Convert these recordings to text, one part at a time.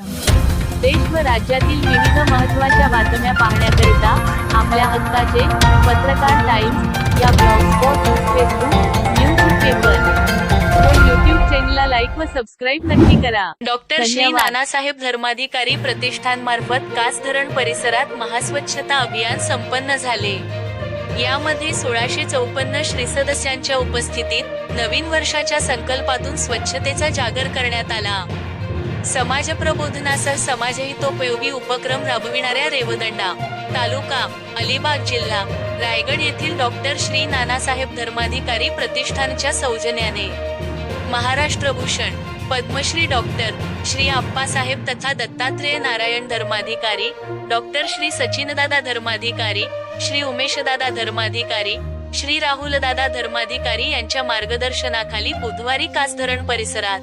देश व राज्यातील विविध महत्त्वाच्या बातम्या पाहण्याकरिता आपल्या हक्काचे पत्रकार टाइम्स या ब्लॉगस्पॉट फेसबुक न्यूज पेपर. व युट्यूब चॅनलला लाईक व सबस्क्राईब नक्की करा. डॉक्टर श्री. नानासाहेब धर्माधिकारी प्रतिष्ठान मार्फत कास धरण परिसरात महास्वच्छता अभियान संपन्न झाले. यामध्ये सोळाशे चौपन्न श्री सदस्यांच्या उपस्थितीत नवीन वर्षाच्या संकल्पातून स्वच्छतेचा जागर करण्यात आला. समाज प्रबोधनासह समाजहितोपयोगी उपक्रम राबविणाऱ्या रेवदंडा तालुका अलिबाग जिल्हा रायगड येथील डॉक्टर श्री नानासाहेब धर्माधिकारी प्रतिष्ठानच्या सौजन्याने. महाराष्ट्र भूषण पद्मश्री डॉक्टर श्री आप्पासाहेब तथा दत्तात्रेय नारायण धर्माधिकारी डॉक्टर श्री सचिनदादा धर्माधिकारी श्री उमेशदादा धर्माधिकारी श्री राहुलदादा धर्माधिकारी यांच्या मार्गदर्शनाखाली बुधवारी कासधरण परिसरात.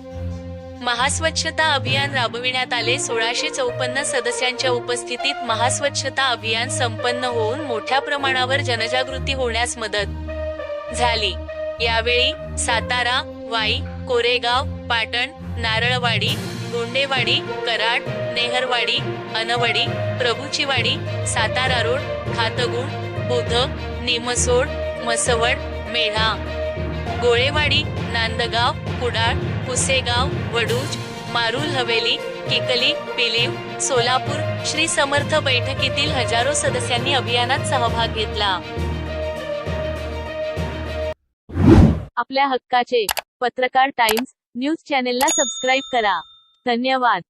महास्वच्छता अभियान राबविण्यात आले. सोळाशे चौपन्न सदस्यांच्या उपस्थितीत महास्वच्छता अभियान संपन्न होऊन मोठ्या प्रमाणावर जनजागृती होण्यास मदत झाली. यावेळी सातारा वाई कोरेगाव पाटण नारळवाडी गोंडेवाडी कराड नेहरवाडी अनवडी प्रभुचीवाडी सातारा रोड खातगुण बुध निमसोड मसवड मेढा गोळेवाडी नांदगाव कुडाळ पुसेगाव वडूज मारुल हवेली किकली पिलीव सोलापूर श्री समर्थ बैठकीतील हजारो सदस्यांनी अभियानात सहभाग घेतला. आपल्या हक्काचे पत्रकार टाइम्स न्यूज चॅनेलला सबस्क्राईब करा. धन्यवाद.